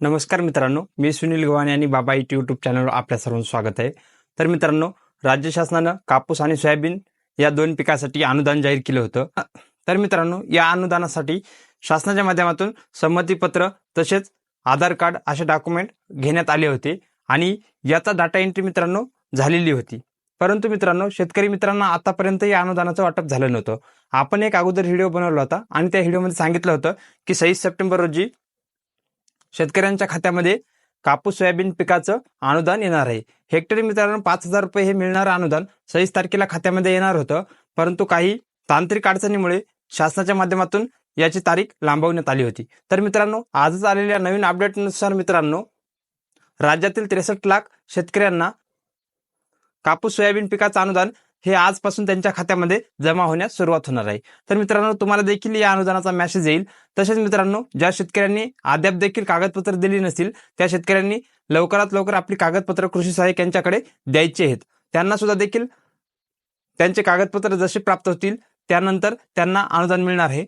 नमस्कार मित्रांनो मी सुनील गव्हाणे आणि बाबा इट यूट्यूब चॅनलवर आपल्या सर्वांचं स्वागत आहे. तर मित्रांनो राज्य शासनानं कापूस आणि सोयाबीन या दोन पिकासाठी अनुदान जाहीर केलं होतं. तर मित्रांनो या अनुदानासाठी शासनाच्या माध्यमातून संमतीपत्र तसेच आधार कार्ड असे डॉक्युमेंट घेण्यात आले होते आणि याचा डाटा एंट्री मित्रांनो झालेली होती. परंतु मित्रांनो शेतकरी मित्रांना आतापर्यंत या अनुदानाचं वाटप झालं नव्हतं. आपण एक अगोदर व्हिडिओ बनवला होता आणि त्या व्हिडिओमध्ये सांगितलं होतं की सव्वीस सप्टेंबर रोजी शेतकऱ्यांच्या खात्यामध्ये कापूस सोयाबीन पिकाचं अनुदान येणार आहे. हेक्टरी मित्रांनो पाच हजार रुपये हे मिळणारं अनुदान. सव्वीस तारखेला खात्यामध्ये येणार होतं. परंतु काही तांत्रिक अडचणीमुळे शासनाच्या माध्यमातून याची तारीख लांबवण्यात आली होती. तर मित्रांनो आजच आलेल्या नवीन अपडेटनुसार मित्रांनो राज्यातील त्रेसष्ट लाख शेतकऱ्यांना कापूस सोयाबीन पिकाचं अनुदान हे आजपासून त्यांच्या खात्यामध्ये जमा होण्यास सुरुवात होणार आहे. तर मित्रांनो तुम्हाला देखील या अनुदानाचा मेसेज येईल. तसेच मित्रांनो ज्या शेतकऱ्यांनी अद्याप देखील कागदपत्र दिली नसतील त्या शेतकऱ्यांनी लवकरात लवकर आपली कागदपत्र कृषी सहाय्यक यांच्याकडे द्यायची आहेत. त्यांना सुद्धा देखील त्यांचे कागदपत्र जसे प्राप्त होतील त्यानंतर त्यांना अनुदान मिळणार आहे.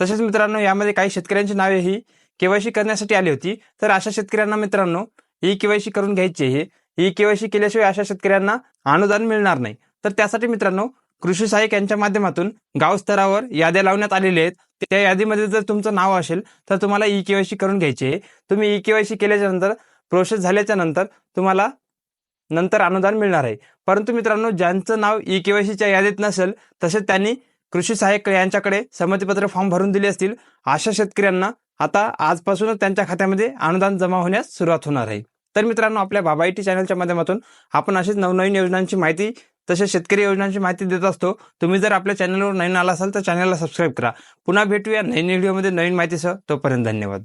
तसेच मित्रांनो यामध्ये काही शेतकऱ्यांची नावे ही केवायसी करण्यासाठी आली होती. तर अशा शेतकऱ्यांना मित्रांनो ही केवायसी करून घ्यायची आहे. ही केवायसी केल्याशिवाय अशा शेतकऱ्यांना अनुदान मिळणार नाही. तर त्यासाठी मित्रांनो कृषी सहाय्यक यांच्या माध्यमातून गाव स्तरावर याद्या लावण्यात आलेल्या आहेत. त्या यादीमध्ये जर तुमचं नाव असेल तर तुम्हाला ई केवायसी करून घ्यायची आहे. तुम्ही ई केवायसी केल्याच्यानंतर प्रोसेस झाल्याच्यानंतर तुम्हाला नंतर अनुदान मिळणार आहे. परंतु मित्रांनो ज्यांचं नाव ई केवायसीच्या यादीत नसेल तसेच त्यांनी कृषी सहाय्यक यांच्याकडे संमतीपत्र फॉर्म भरून दिले असतील अशा शेतकऱ्यांना आता आजपासूनच त्यांच्या खात्यामध्ये अनुदान जमा होण्यास सुरुवात होणार आहे. तर मित्रांनो आपल्या बाबा टी चॅनलच्या माध्यमातून आपण अशीच नवनवीन योजनांची माहिती तसेच शेतकरी योजनांची माहिती देत असतो. तुम्ही जर आपल्या चॅनलवर नवीन आला असाल तर चॅनलला सबस्क्राईब करा. पुन्हा भेटूया नवीन व्हिडिओमध्ये नवीन माहितीसह. तोपर्यंत धन्यवाद.